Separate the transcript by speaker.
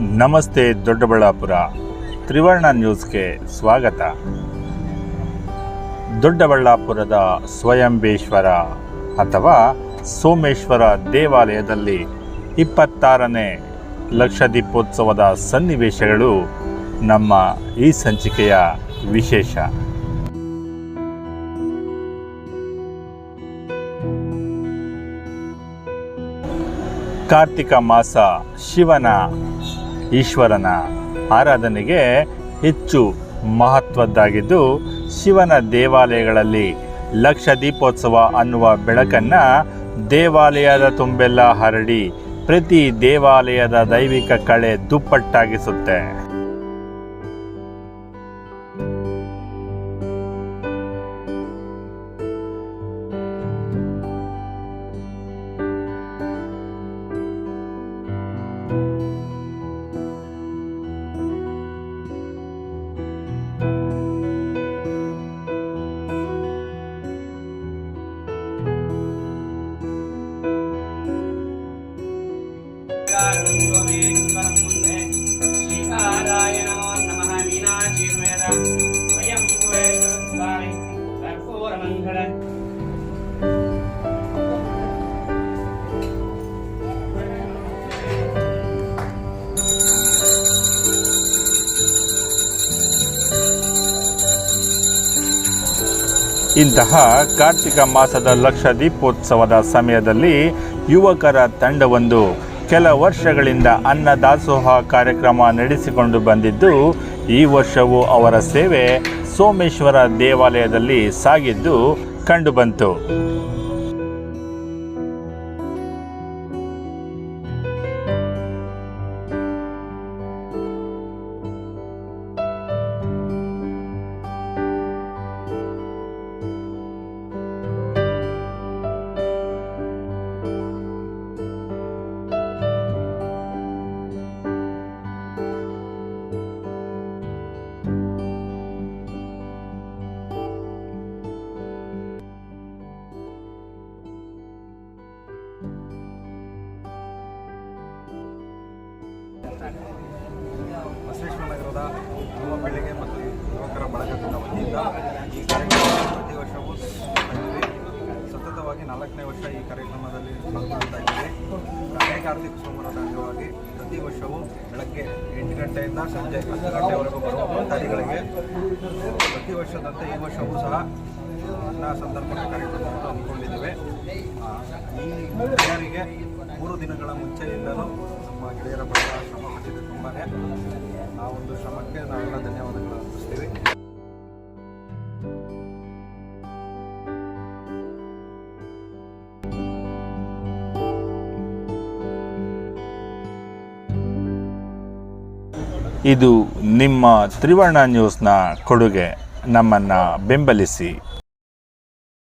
Speaker 1: ನಮಸ್ತೆ ದೊಡ್ಡಬಳ್ಳಾಪುರ, ತ್ರಿವರ್ಣ ನ್ಯೂಸ್ಗೆ ಸ್ವಾಗತ. ದೊಡ್ಡಬಳ್ಳಾಪುರದ ಸ್ವಯಂಬೇಶ್ವರ ಅಥವಾ ಸೋಮೇಶ್ವರ ದೇವಾಲಯದಲ್ಲಿ ಇಪ್ಪತ್ತಾರನೇ ಲಕ್ಷ ದೀಪೋತ್ಸವದ ಸನ್ನಿವೇಶಗಳು ನಮ್ಮ ಈ ಸಂಚಿಕೆಯ ವಿಶೇಷ. ಕಾರ್ತಿಕ ಮಾಸ ಶಿವನ ಈಶ್ವರನ ಆರಾಧನೆಗೆ ಹೆಚ್ಚು ಮಹತ್ವದ್ದಾಗಿದ್ದು, ಶಿವನ ದೇವಾಲಯಗಳಲ್ಲಿ ಲಕ್ಷ ದೀಪೋತ್ಸವ ಅನ್ನುವ ಬೆಳಕನ್ನು ದೇವಾಲಯದ ತುಂಬೆಲ್ಲ ಹರಡಿ, ಪ್ರತಿ ದೇವಾಲಯದ ದೈವಿಕ ಕಳೆ ದುಪ್ಪಟ್ಟಾಗಿಸುತ್ತೆ. ಇಂತಹ ಕಾರ್ತಿಕ ಮಾಸದ ಲಕ್ಷ ದೀಪೋತ್ಸವದ ಸಮಯದಲ್ಲಿ ಯುವಕರ ತಂಡವೊಂದು ಕೆಲ ವರ್ಷಗಳಿಂದ ಅನ್ನದಾಸೋಹ ಕಾರ್ಯಕ್ರಮ ನಡೆಸಿಕೊಂಡು ಬಂದಿದ್ದು, ಈ ವರ್ಷವೂ ಅವರ ಸೇವೆ ಸೋಮೇಶ್ವರ ದೇವಾಲಯದಲ್ಲಿ ಸಾಗಿದ್ದು ಕಂಡುಬಂತು.
Speaker 2: ನಾಲ್ಕನೇ ವರ್ಷ ಈ ಕಾರ್ಯಕ್ರಮದಲ್ಲಿ ಪಾಲ್ಗೊಳ್ತಾ ಇದ್ದೀವಿ ಅನೇಕ ಆರ್ಥಿಕ ಸೋಮವಾರದ ಅಂಗವಾಗಿ ಪ್ರತಿ ವರ್ಷವೂ ಬೆಳಗ್ಗೆ ಎಂಟು ಗಂಟೆಯಿಂದ ಸಂಜೆ ಹತ್ತು ಗಂಟೆವರೆಗೂ ಬರುವ ಭಕ್ತಾದಿಗಳಿಗೆ ಪ್ರತಿ ವರ್ಷದಂತೆ ಈ ವರ್ಷವೂ ಸಹ ಅನ್ನ ಸಂದರ್ಭದ ಕಾರ್ಯಕ್ರಮವನ್ನು ಹಮ್ಮಿಕೊಂಡಿದ್ದೇವೆ. ಈ ಗೆಳೆಯರಿಗೆ ಮೂರು ದಿನಗಳ ಮುಂಚೆಯಿಂದಲೂ ನಮ್ಮ ಗೆಳೆಯರ ಬಹಳ ಶ್ರಮ ಪಟ್ಟಿದೆ ತುಂಬಾ ಆ ಒಂದು ಶ್ರಮಕ್ಕೆ ನಾವೆಲ್ಲ ಧನ್ಯವಾದಗಳು ಅರ್ಪಿಸ್ತೀವಿ
Speaker 1: ಇದು ನಿಮ್ಮ ತ್ರಿವರ್ಣ ನ್ಯೂಸ್ನ ಕೊಡುಗೆ ನಮ್ಮನ್ನು ಬೆಂಬಲಿಸಿ.